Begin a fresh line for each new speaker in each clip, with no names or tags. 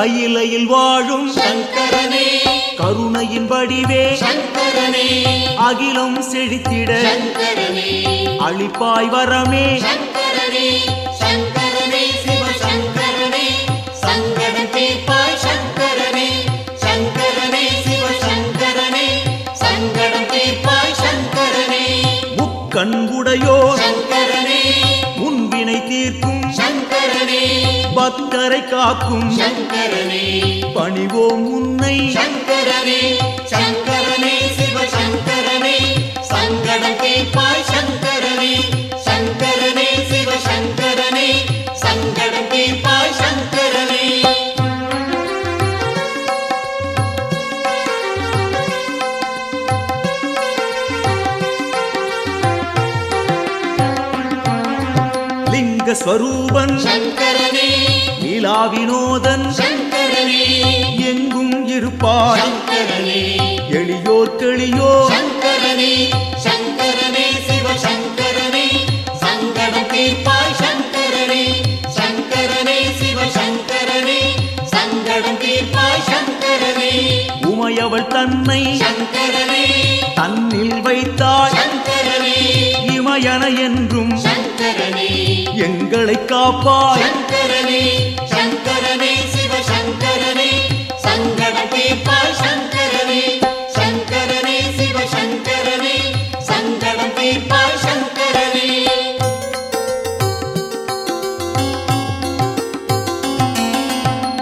கையிலையில் வாழும்
சங்கரனே.
கருணையின் வடிவே
சங்கரனே.
அகிலம் செழித்திட
சங்கரனே.
அழிப்பாய் வரமே.
சங்கரனே.
பக்தரை காக்கும் பணிவோம் உன்னை.
சங்கரனே சங்கரனே.
லிங்க ஸ்வரூபன்
சங்கரனே.
லீலா வினோதன் எங்கும் இருப்பாய். எளியோர்
சங்கரனே.
உமையவள் தன்னை தன்னில் வைத்தாய் இமயன என்றும் எங்களை காப்பாய்.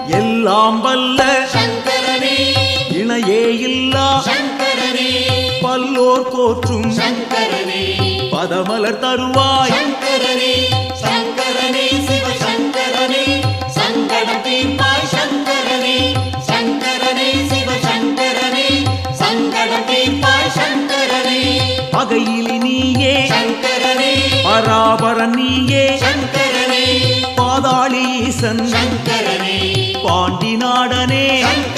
எல்லாம் வல்ல இணையே இல்லா. பல்லோர் போற்றும்.
சங்கரனே.
பதமலர் தருவாய்.
சங்கரனே சங்கரனே சிவ சங்கரனே சங்கடம் தீர்ப்பாய் சங்கரனே சங்கரனே சிவ சங்கரனே சங்கடம் தீர்ப்பாய் சங்கரனே.
பகையிலி நீயே
சங்கரனே
பராபர நீயே
சங்கரனே
பாதாளி ஈசன்
சங்கரனே.
பாண்டி நாடனே
சங்கரனே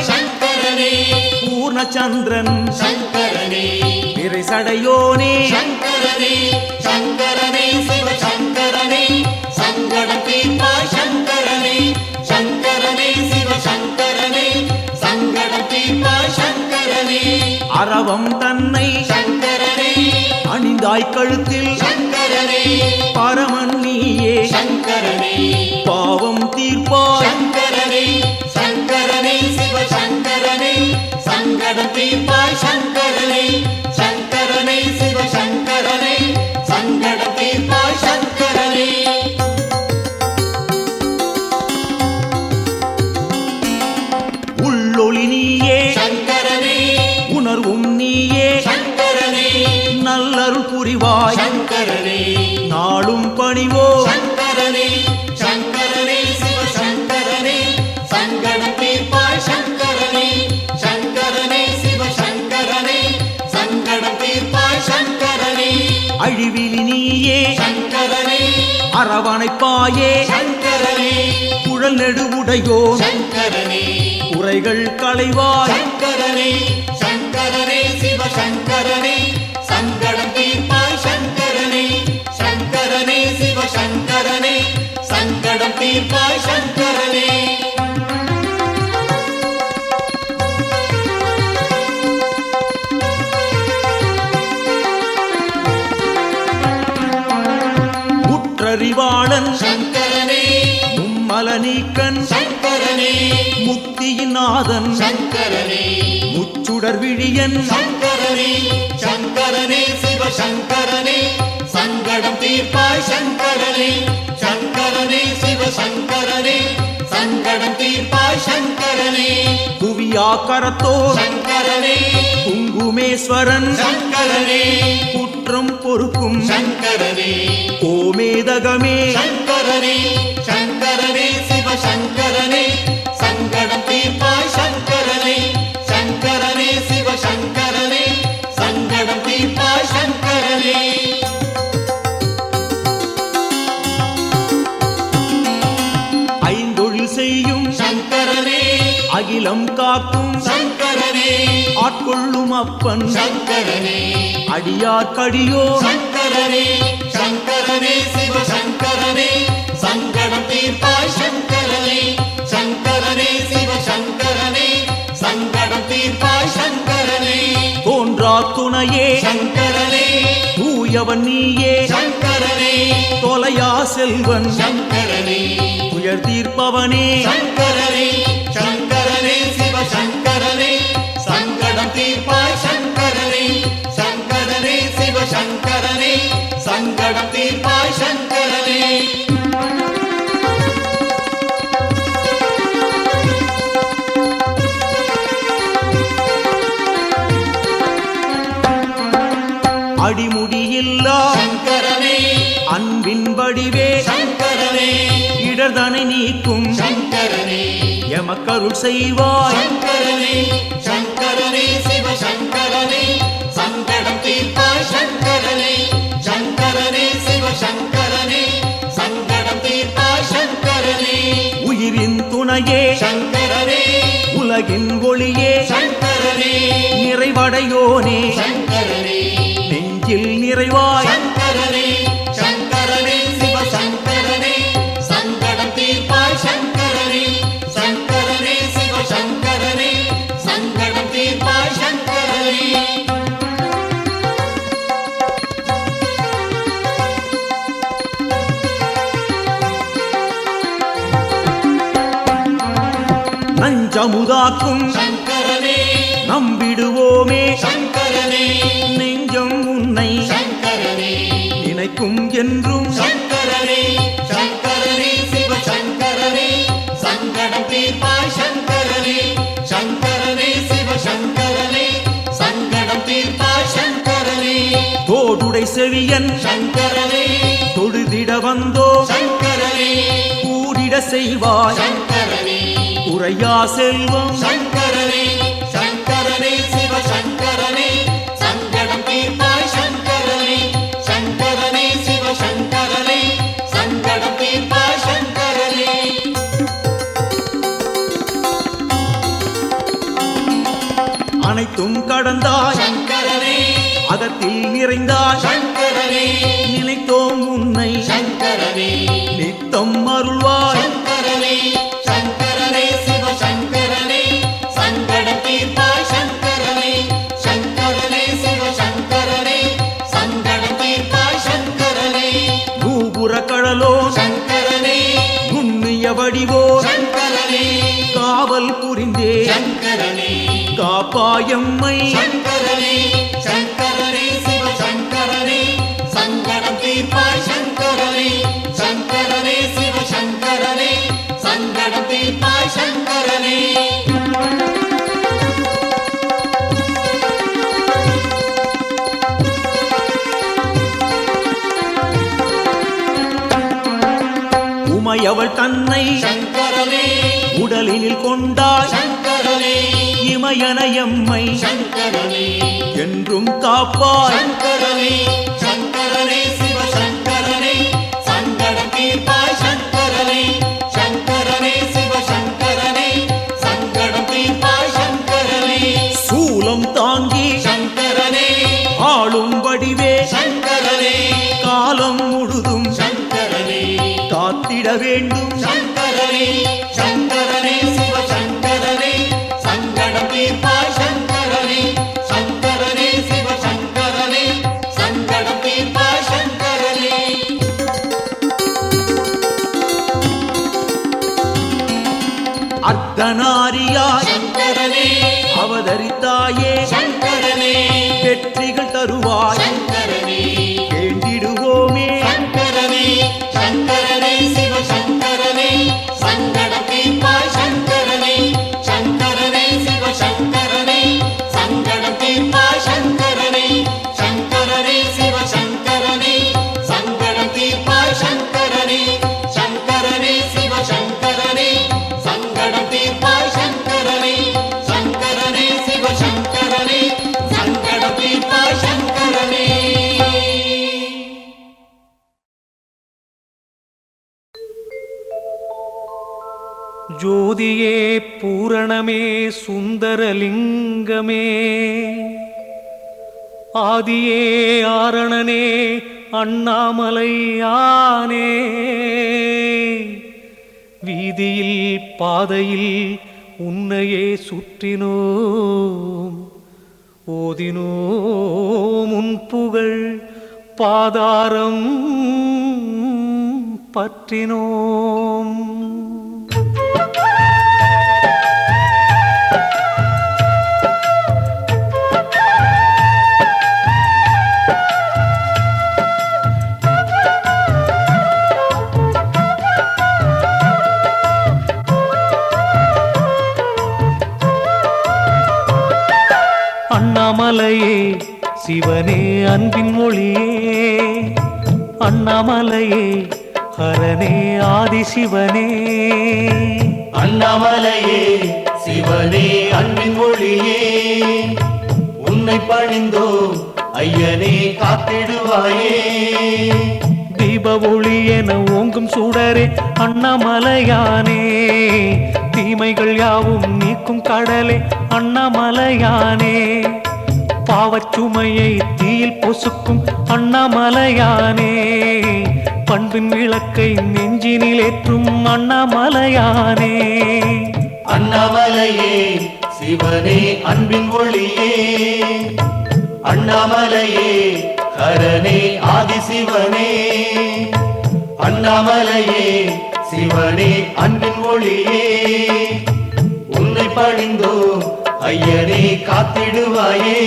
சங்கரனே.
பூர்ணச்சந்திரன்.
சங்கரனே.
நிறைசடையோனே
சங்கரனே. சங்கரனே. சிவ சங்கரனே சங்கடம் தீர்ப்பாய் சங்கரனே. சங்கரனே. சிவ சங்கரனே சங்கடம் தீர்ப்பாய் சங்கரனே.
அரவம் தன்னை
சங்கரனே.
அணிந்தாய் கழுத்தில்.
சங்கரனே.
பரமன் நீயே.
சங்கரனே.
பாவம் தீர்ப்பாய்
சங்கடம் தீர்ப்பாய் சங்கரனே சங்கரனே.
குழல் நெடுவுடையோ குறைகள் களைவாய்.
சங்கரனே. சங்கரனே சிவ சங்கரனே சங்கடம் தீர்ப்பாய் சங்கரனே. சங்கரனே சிவ சங்கரனே சங்கடம் தீர்ப்பாய் சங்கரனே. சங்கரனே.
மும்மல நீக்கன்
சங்கரனே.
முக்தியின் நாதன்
சங்கரனே.
முச்சுடர் விழியன்.
சங்கரனே. சங்கரனே சிவ சங்கரனே சங்கடம் தீர்ப்பாய் சங்கரனே. சங்கரனே சிவ சங்கரனே சங்கடம் தீர்ப்பாய் சங்கரனே.
புவியா கரத்தோர்
சங்கரனே.
குங்குமேஸ்வரன்
சங்கரனே.
குற்றம் பொறுக்கும்
சங்கரனே.
கோமேதகமே.
சங்கரனே. சங்கரனே சிவசங்கரனே. சங்கடம் தீர்ப்பாய் சங்கரனே. சங்கரனே சிவசங்கரனே. சங்கடம் தீர்ப்பாய் சங்கரனே. ஐந்தொழில் செய்யும் சங்கரனே.
அகிலம் காக்கும்
சங்கரனே.
ஆட்கொள்ளும் அப்பன்
சங்கரனே.
அடியார் கடியோ
சங்கரனே. சங்கரனே சிவ சங்கரனே சங்கடம் தீர்ப்பாய் சங்கரனே. சங்கரனே சிவ சங்கரனே சங்கடம் தீர்ப்பாய் சங்கரனே.
தோன்றா துணையே
சங்கரனே.
தூயவன் நீயே
சங்கரனே.
தொலையா செல்வன்
சங்கரனே.
துயர் தீர்ப்பவனே
சங்கரனே சங்கரனே.
எமக்கருள் செய்வாய்.
சங்கரனே சங்கரனே சிவ சங்கரனே சங்கடம் தீர்ப்பாய் சங்கரனே சங்கரனே சிவ சங்கரனே சங்கடம் தீர்ப்பாய் சங்கரனே.
உயிரின் துணையே
சங்கரனே
உலகின் ஒளியே
சங்கரனே
நிறைவடையோனே.
சங்கரனே.
நெஞ்சில் நிறைவாய்.
சங்கரனே சங்கரனே.
நம்பிடுவோமே.
சங்கரனே.
நெஞ்சம் உன்னை
சங்கரனே.
நினைக்கும் என்றும்.
சங்கரனே. சங்கரனே. சிவ சங்கரனே சங்கடம் தீர்ப்பாய் சங்கரனே. சங்கரனே. சிவ சங்கரனே சங்கடம் தீர்ப்பாய் சங்கரனே.
தோடுடை செவியன்
சங்கரனே.
தொழுதிட வந்தோ.
சங்கரனே.
கூடிட செய்வாய்.
சங்கரனே.
உரையா செல்வம்
சங்கரனே சங்கரனே சிவ சங்கரனே சங்கடம் தீர்ப்பாய் சங்கரனே. சங்கரனே சிவ சங்கரனே சங்கடம் தீர்ப்பாய் சங்கரனே.
அனைத்தும் கடந்தாய்.
சங்கரனே.
அகத்தில் நிறைந்தாய்.
சங்கரனே.
நினைத்தோம் உன்னை.
சங்கரனே.
நித்தம் அருள்வாய்.
சங்கரனே.
வடிவோ காவல் புரிந்தே. காப்பாயம்மை. உமையவள் தன்னை
சங்கரனே.
உடலினில்
சங்கரனே.
இமயனையம்மை
சங்கரனே.
என்றும் காப்பாய் காத்திட வேண்டும்.
சங்கரனே
ஜோதியே பூரணமே சுந்தரலிங்கமே. ஆதியே ஆரணனே அண்ணாமலையானே. வீதியில் பாதையில் உன்னையே சுற்றினோம். ஓதினோம் உன் புகழ் பாதாரம் பற்றினோம். அண்ணாமலையே சிவனே அன்பின் மொழியே. அண்ணாமலையே ஹரனே ஆதிசிவனே.
அண்ணாமலையே சிவனே அன்பின் ஒளியே உன்னை பணிந்தோ ஐயனே காத்திடுவாயே.
தீப ஒளி என ஓங்கும் சுடரே அண்ணாமலையானே. தீமைகள் யாவும் நீக்கும் கடலே அண்ணாமலையானே. பாவச்சுமையை தீயில் பொசுக்கும் அண்ணாமலையானே. பண்பின் விளக்கை நெஞ்சினில் ஏற்றும் அண்ணாமலையானே.
அண்ணாமலையே சிவனே அன்பின் ஒளியே. அண்ணாமலையே ஹரனே ஆதிசிவனே. அண்ணாமலையே சிவனே அன்பின் ஒளியே. உன்னை பணிந்தோ ஐயனே காத்திடுவாயே.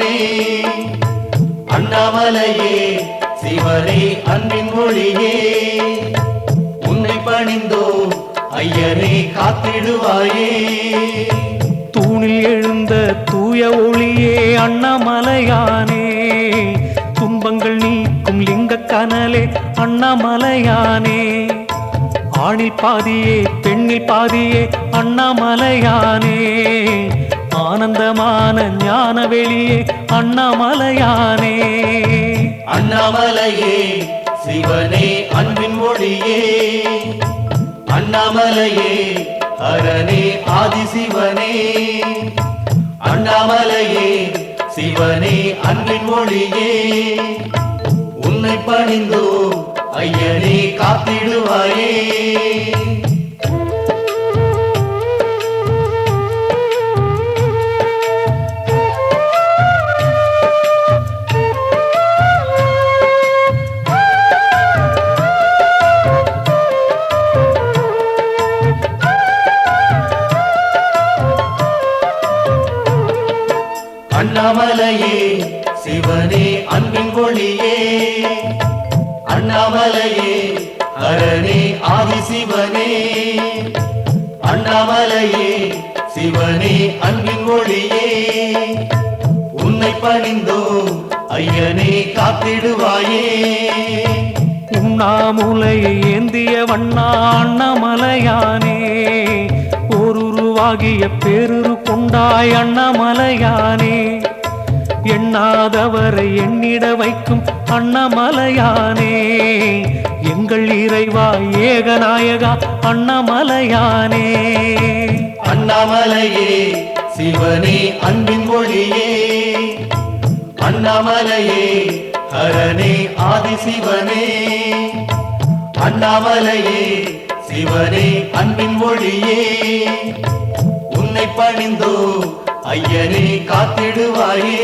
ஆதிசிவனே அண்ணாமலையே சிவனே அன்பின் மொழியே. உன்னை பணிந்தோ ஐயரே காத்திடுவாயே.
தூணில் எழுந்த தூய ஒளியே அண்ணாமலையானே. துன்பங்கள் நீக்கும் லிங்க கனலே அண்ணாமலையானே. ஆணில் பாதியே பெண்ணில் பாதியே அண்ணாமலையானே. ஆனந்தமான ஞான வெளியே அண்ணாமலையானே.
அண்ணாமலையே சிவனே அன்பின் மொழியே. அண்ணாமலையே அரணே ஆதிசிவனே. அண்ணாமலையே சிவனே அன்பின் மொழியே. உன்னை பணிந்தோ ஐயனே காத்திடுவாயே. உன்னை பணிந்தோ ஐயனே காத்திடுவாயே.
உண்ணாமுலையை ஏந்திய வண்ணாண்ணமலையானே ஓருருவாகிய பேருரு கொண்டாய் அண்ணமலையானே. எண்ணாதவரை எண்ணிட வைக்கும் அண்ணமலையானே. எங்கள் இறைவா ஏகநாயகா அண்ணமலையானே.
அண்ணாமலையே சிவனே அன்பின் மொழியே. அண்ணாமலையே ஹரனே ஆதிசிவனே. அண்ணாமலையே சிவனே அன்பின் ஒளியே. உன்னை பணிந்தோ ஐயனே காத்திடுவாயே.